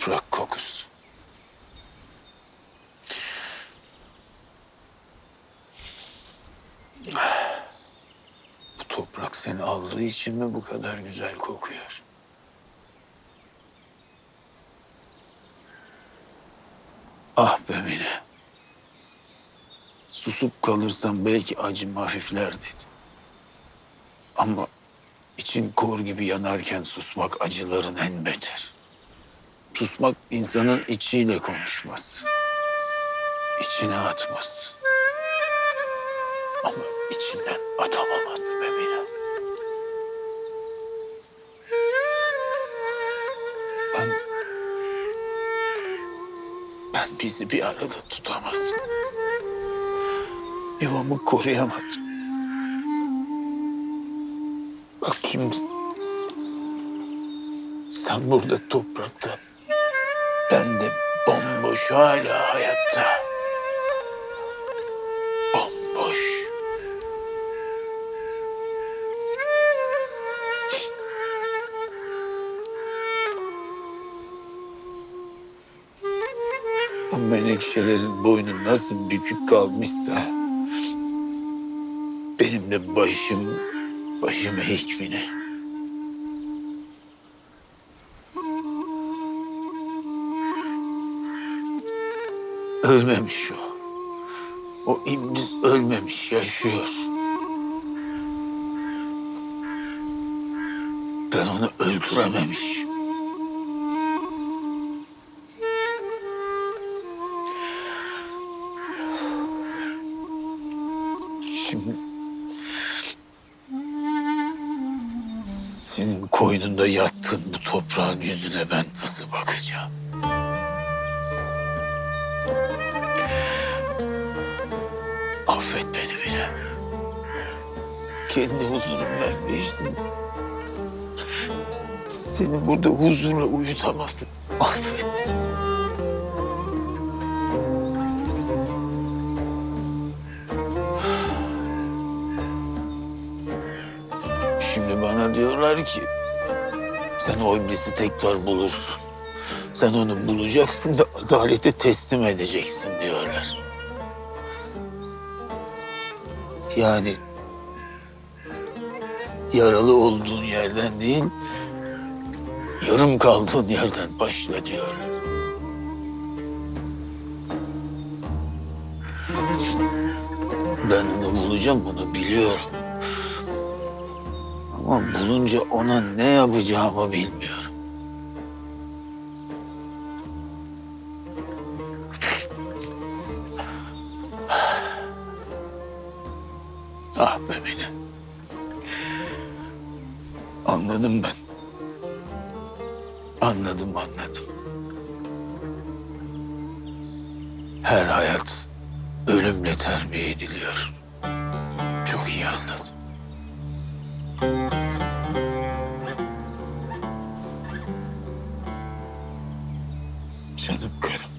Toprak kokusu. Bu toprak seni aldığı için mi bu kadar güzel kokuyor? Ah be Mine. Susup kalırsan belki acım hafiflerdi. Ama için kor gibi yanarken susmak acıların en beter. Susmak insanın içiyle konuşmaz. İçine atmaz. Ama içinden atamamaz be Mine. Ben... Ben bizi bir arada tutamadım. Yuvamı koruyamadım. Bak şimdi... Sen burada toprakta, ben de bomboş hala hayatta. Bomboş. O menekşelerin boynu nasıl bükük kalmışsa... ...benim de başım, başım eğik Ölmemiş o. O iblis ölmemiş, yaşıyor. Ben onu öldürememişim. Şimdi... Senin koynunda yattığın bu toprağın yüzüne ben nasıl bakacağım? Affet beni bile. Kendi huzurumdan geçtim. Seni burada huzurla uyutamadım. Affet. Şimdi bana diyorlar ki sen o iblisi tekrar bulursun. Sen onu bulacaksın da adalete teslim edeceksin diyorlar. Yani yaralı olduğun yerden değil, yarım kaldığın yerden başla diyorlar. Ben onu bulacağım, bunu biliyorum. Ama bulunca ona ne yapacağımı bilmiyorum. Ah be beni. Anladım ben. Anladım, anladım. Her hayat ölümle terbiye ediliyor. Çok iyi anladım. Canım karım.